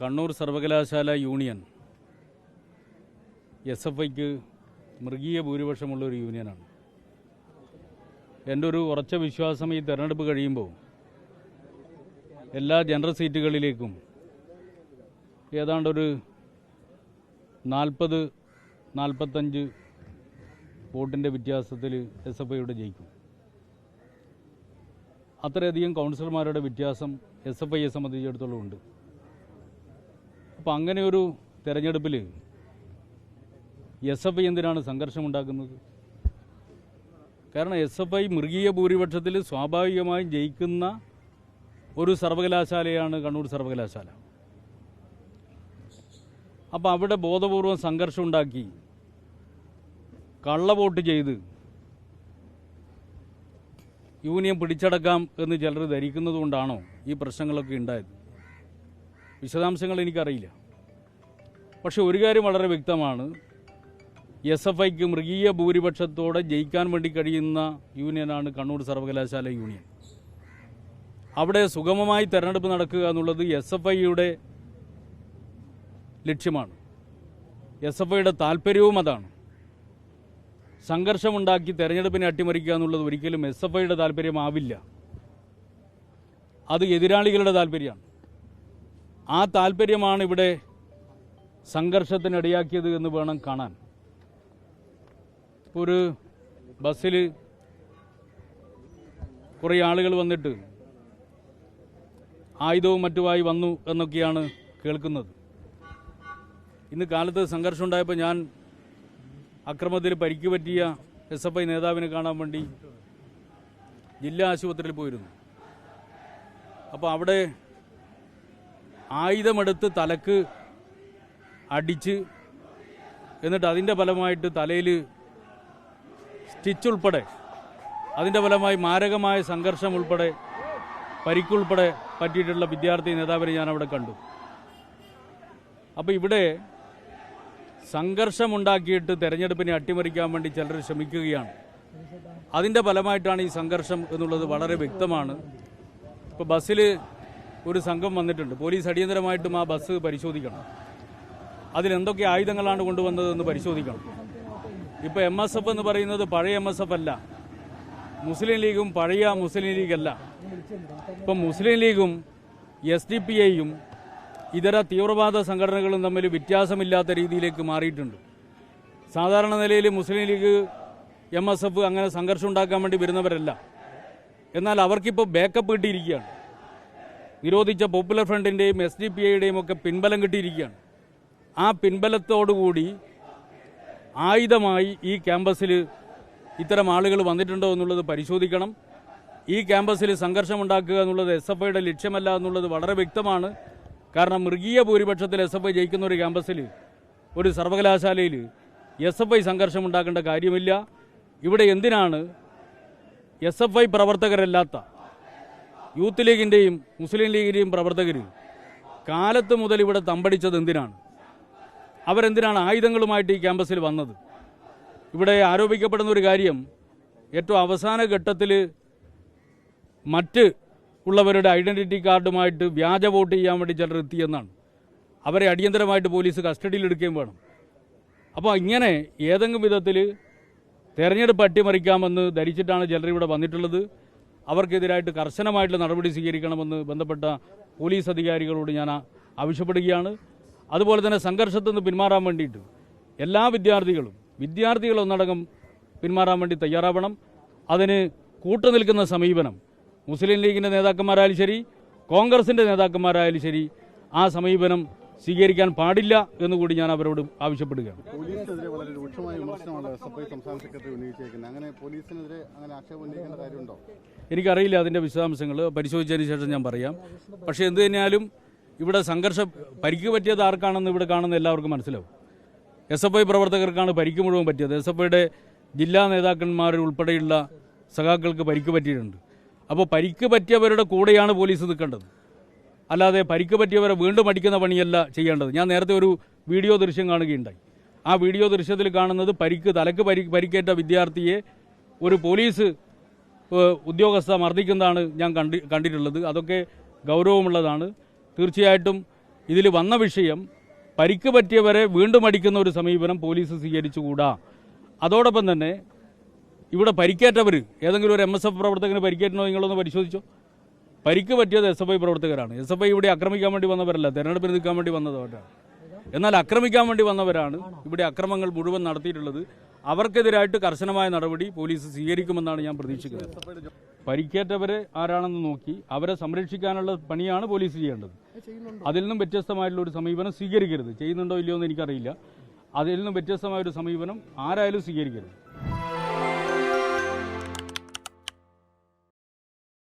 കണ്ണൂർ സർവകലാശാല union. S F ഐക്ക് മൃഗീയ ഭൂരിപക്ഷമുള്ളൊരു യൂണിയനാണ്. എന്റെ ഒരു ഉറച്ച വിശ്വാസം ഈ തെരഞ്ഞെടുപ്പ് കഴിയുമ്പോൾ എല്ലാ ജനറൽ സീറ്റുകളിലേക്കും ഏതാണ്ടൊരു നാൽപ്പത് നാൽപ്പത്തഞ്ച് വോട്ടിന്റെ വ്യത്യാസത്തിൽ എസ് എഫ് ഐയുടെ ജയിക്കും. അത്രയധികം കൗൺസിലർമാരുടെ വ്യത്യാസം എസ് എഫ് ഐയെ സംബന്ധിച്ചിടത്തോളം ഉണ്ട്. അപ്പോൾ അങ്ങനെ ഒരു തെരഞ്ഞെടുപ്പിൽ എസ് എഫ് ഐ എന്തിനാണ് സംഘർഷമുണ്ടാക്കുന്നത്? കാരണം എസ് എഫ് ഐ മൃഗീയ ഭൂരിപക്ഷത്തിൽ സ്വാഭാവികമായും ജയിക്കുന്ന ഒരു സർവകലാശാലയാണ് കണ്ണൂർ സർവകലാശാല. അപ്പോൾ അവിടെ ബോധപൂർവം സംഘർഷം ഉണ്ടാക്കി കള്ളവോട്ട് ചെയ്ത് യൂണിയൻ പിടിച്ചടക്കാം എന്ന് ചിലർ ധരിക്കുന്നതുകൊണ്ടാണോ ഈ പ്രശ്നങ്ങളൊക്കെ ഉണ്ടായത്? വിശദാംശങ്ങൾ എനിക്കറിയില്ല. പക്ഷെ ഒരു കാര്യം വളരെ വ്യക്തമാണ്. എസ് എഫ് ഐക്ക് മൃഗീയ ഭൂരിപക്ഷത്തോടെ ജയിക്കാൻ വേണ്ടി കഴിയുന്ന യൂണിയനാണ് കണ്ണൂർ സർവകലാശാല യൂണിയൻ. അവിടെ സുഗമമായി തെരഞ്ഞെടുപ്പ് നടക്കുക എന്നുള്ളത് എസ് എഫ് ഐയുടെ ലക്ഷ്യമാണ്. എസ് എഫ് ഐയുടെ താല്പര്യവും അതാണ്. സംഘർഷമുണ്ടാക്കി തെരഞ്ഞെടുപ്പിനെ അട്ടിമറിക്കുക എന്നുള്ളത് ഒരിക്കലും എസ് എഫ് ഐയുടെ താല്പര്യമാവില്ല. അത് എതിരാളികളുടെ താല്പര്യമാണ്. ആ താല്പര്യമാണ് ഇവിടെ സംഘർഷത്തിനിടയാക്കിയത് എന്ന് വേണം കാണാൻ. ഒരു ബസ്സിൽ കുറേ ആളുകൾ വന്നിട്ട് ആയുധവും മറ്റുമായി വന്നു എന്നൊക്കെയാണ് കേൾക്കുന്നത്. ഇന്ന് കാലത്ത് സംഘർഷം ഉണ്ടായപ്പോൾ ഞാൻ അക്രമത്തിൽ പരിക്ക് പറ്റിയ എസ് എഫ് ഐ നേതാവിനെ കാണാൻ വേണ്ടി ജില്ലാ ആശുപത്രിയിൽ പോയിരുന്നു. അപ്പോൾ അവിടെ ആയുധമെടുത്ത് തലക്ക് അടിച്ച് എന്നിട്ട് അതിന്റെ ഫലമായിട്ട് തലയിൽ സ്റ്റിച്ച് ഉൾപ്പെടെ അതിന്റെ ഫലമായി മാരകമായ സംഘർഷം ഉൾപ്പെടെ പരിക്കുൾപ്പെടെ പറ്റിയിട്ടുള്ള വിദ്യാർത്ഥി നേതാവിനെ ഞാൻ അവിടെ കണ്ടു. അപ്പോൾ ഇവിടെ സംഘർഷമുണ്ടാക്കിയിട്ട് തെരഞ്ഞെടുപ്പിനെ അട്ടിമറിക്കാൻ വേണ്ടി ചിലർ ശ്രമിക്കുകയാണ്. അതിന്റെ ഫലമായിട്ടാണ് ഈ സംഘർഷം എന്നുള്ളത് വളരെ വ്യക്തമാണ്. ഇപ്പോൾ ബസ്സിൽ ഒരു സംഘം വന്നിട്ടുണ്ട്. പോലീസ് അടിയന്തരമായിട്ടും ആ ബസ് പരിശോധിക്കണം. അതിലെന്തൊക്കെ ആയുധങ്ങളാണ് കൊണ്ടുവന്നതെന്ന് പരിശോധിക്കണം. ഇപ്പോൾ എം എസ് എഫ് എന്ന് പറയുന്നത് പഴയ എം എസ് എഫ് അല്ല. മുസ്ലിം ലീഗും പഴയ മുസ്ലിം ലീഗല്ല. ഇപ്പം മുസ്ലിം ലീഗും എസ് ഡി പി ഐയും ഇതര തീവ്രവാദ സംഘടനകളും തമ്മിൽ വ്യത്യാസമില്ലാത്ത രീതിയിലേക്ക് മാറിയിട്ടുണ്ട്. സാധാരണ നിലയിൽ Muslim League M S F അങ്ങനെ സംഘർഷം ഉണ്ടാക്കാൻ വേണ്ടി വരുന്നവരല്ല. എന്നാൽ അവർക്കിപ്പോൾ ബാക്കപ്പ് കിട്ടിയിരിക്കുകയാണ്. നിരോധിച്ച പോപ്പുലർ ഫ്രണ്ടിന്റെയും എസ് ഡി പി ഐയുടെയും ഒക്കെ പിൻബലം കിട്ടിയിരിക്കുകയാണ്. ആ പിൻബലത്തോടുകൂടി ആയുധമായി ഈ ക്യാമ്പസിൽ ഇത്തരം ആളുകൾ വന്നിട്ടുണ്ടോ എന്നുള്ളത് പരിശോധിക്കണം. ഈ ക്യാമ്പസിൽ സംഘർഷമുണ്ടാക്കുക എന്നുള്ളത് എസ് എഫ് ഐയുടെ ലക്ഷ്യമല്ല എന്നുള്ളത് വളരെ വ്യക്തമാണ്. കാരണം മൃഗീയ ഭൂരിപക്ഷത്തിൽ എസ് എഫ് ഐ ജയിക്കുന്ന ഒരു ക്യാമ്പസിൽ ഒരു സർവകലാശാലയിൽ എസ് എഫ് ഐ സംഘർഷമുണ്ടാക്കേണ്ട കാര്യമില്ല. ഇവിടെ എന്തിനാണ് എസ് എഫ് ഐ പ്രവർത്തകരല്ലാത്ത യൂത്ത് ലീഗിന്റെയും മുസ്ലിം ലീഗിന്റെയും പ്രവർത്തകർ കാലത്ത് മുതൽ ഇവിടെ തമ്പടിച്ചത് എന്തിനാണ്? അവരെന്തിനാണ് ആയുധങ്ങളുമായിട്ട് ഈ ക്യാമ്പസിൽ വന്നത്? ഇവിടെ ആരോപിക്കപ്പെടുന്ന ഒരു കാര്യം ഏറ്റവും അവസാന ഘട്ടത്തിൽ മറ്റ് ഉള്ളവരുടെ ഐഡന്റിറ്റി കാർഡുമായിട്ട് വ്യാജ വോട്ട് ചെയ്യാൻ വേണ്ടി ചിലർ എത്തിയെന്നാണ്. അവരെ അടിയന്തരമായിട്ട് പോലീസ് കസ്റ്റഡിയിലെടുക്കുകയും വേണം. അപ്പോൾ ഇങ്ങനെ ഏതെങ്കിലും വിധത്തിൽ തെരഞ്ഞെടുപ്പ് അട്ടിമറിക്കാമെന്ന് ധരിച്ചിട്ടാണ് ചിലർ ഇവിടെ വന്നിട്ടുള്ളത്. അവർക്കെതിരായിട്ട് കർശനമായിട്ടുള്ള നടപടി സ്വീകരിക്കണമെന്ന് ബന്ധപ്പെട്ട പോലീസ് അധികാരികളോട് ഞാൻ ആവശ്യപ്പെടുകയാണ്. അതുപോലെ തന്നെ സംഘർഷത്തിൽ നിന്ന് പിന്മാറാൻ വേണ്ടിയിട്ട് എല്ലാ വിദ്യാർത്ഥികളും വിദ്യാർത്ഥികൾ ഒന്നടങ്കം പിന്മാറാൻ വേണ്ടി തയ്യാറാവണം. അതിന് കൂട്ടുനിൽക്കുന്ന സമീപനം മുസ്ലിം ലീഗിന്റെ നേതാക്കന്മാരായാലും ശരി കോൺഗ്രസിന്റെ നേതാക്കന്മാരായാലും ശരി ആ സമീപനം സ്വീകരിക്കാൻ പാടില്ല എന്നുകൂടി ഞാൻ അവരോട് ആവശ്യപ്പെടുകയാണ്. എനിക്കറിയില്ല അതിന്റെ വിശദാംശങ്ങൾ പരിശോധിച്ചതിന് ശേഷം ഞാൻ പറയാം. പക്ഷേ എന്ത് തന്നെയാലും ഇവിടെ സംഘർഷം പരിക്ക് പറ്റിയത് ആർക്കാണെന്ന് ഇവിടെ കാണുന്ന എല്ലാവർക്കും മനസ്സിലാവും. എസ് എഫ് ഐ പ്രവർത്തകർക്കാണ് പരിക്ക് മുഴുവൻ പറ്റിയത്. എസ് എഫ് ഐയുടെ ജില്ലാ നേതാക്കന്മാർ ഉൾപ്പെടെയുള്ള സഖാക്കൾക്ക് പരിക്ക് പറ്റിയിട്ടുണ്ട്. അപ്പോൾ പരിക്ക് പറ്റിയവരുടെ കൂടെയാണ് പോലീസ് നിൽക്കേണ്ടത്. അല്ലാതെ പരിക്ക് പറ്റിയവരെ വീണ്ടും അടിക്കുന്ന പണിയല്ല ചെയ്യേണ്ടത്. ഞാൻ നേരത്തെ ഒരു വീഡിയോ ദൃശ്യം കാണുകയുണ്ടായി. ആ വീഡിയോ ദൃശ്യത്തിൽ കാണുന്നത് പരിക്ക് തലക്ക് പരി പരിക്കേറ്റ വിദ്യാർത്ഥിയെ ഒരു പോലീസ് ഉദ്യോഗസ്ഥ മർദ്ദിക്കുന്നതാണ് ഞാൻ കണ്ടി കണ്ടിട്ടുള്ളത്. അതൊക്കെ ഗൗരവമുള്ളതാണ്. തീർച്ചയായിട്ടും ഇതിൽ വന്ന വിഷയം പരിക്ക് പറ്റിയവരെ വീണ്ടും അടിക്കുന്ന ഒരു സമീപനം പോലീസ് സ്വീകരിച്ചുകൂടാ. അതോടൊപ്പം തന്നെ ഇവിടെ പരിക്കേറ്റവർ ഏതെങ്കിലും ഒരു എം എസ് എഫ് പ്രവർത്തകന് പരിക്കേറ്റണോ നിങ്ങളൊന്ന് പരിശോധിച്ചോ? പരിക്ക് പറ്റിയത് എസ് എഫ് ഐ പ്രവർത്തകരാണ്. എസ് എഫ് ഐ ഇവിടെ ആക്രമിക്കാൻ വേണ്ടി വന്നവരല്ല തെരഞ്ഞെടുപ്പിന് നിൽക്കാൻ വേണ്ടി വന്നതവരാണ്. എന്നാൽ ആക്രമിക്കാൻ വേണ്ടി വന്നവരാണ് ഇവിടെ അക്രമങ്ങൾ മുഴുവൻ നടത്തിയിട്ടുള്ളത്. അവർക്കെതിരായിട്ട് കർശനമായ നടപടി പോലീസ് സ്വീകരിക്കുമെന്നാണ് ഞാൻ പ്രതീക്ഷിക്കുന്നത്. പരിക്കേറ്റവരെ ആരാണെന്ന് നോക്കി അവരെ സംരക്ഷിക്കാനുള്ള പണിയാണ് പോലീസ് ചെയ്യേണ്ടത്. അതിൽ നിന്നും വ്യത്യസ്തമായിട്ടുള്ള ഒരു സമീപനം സ്വീകരിക്കരുത്. ചെയ്യുന്നുണ്ടോ ഇല്ലയോ എന്ന് എനിക്കറിയില്ല. അതിൽ നിന്നും വ്യത്യസ്തമായ ഒരു സമീപനം ആരായാലും സ്വീകരിക്കരുത്.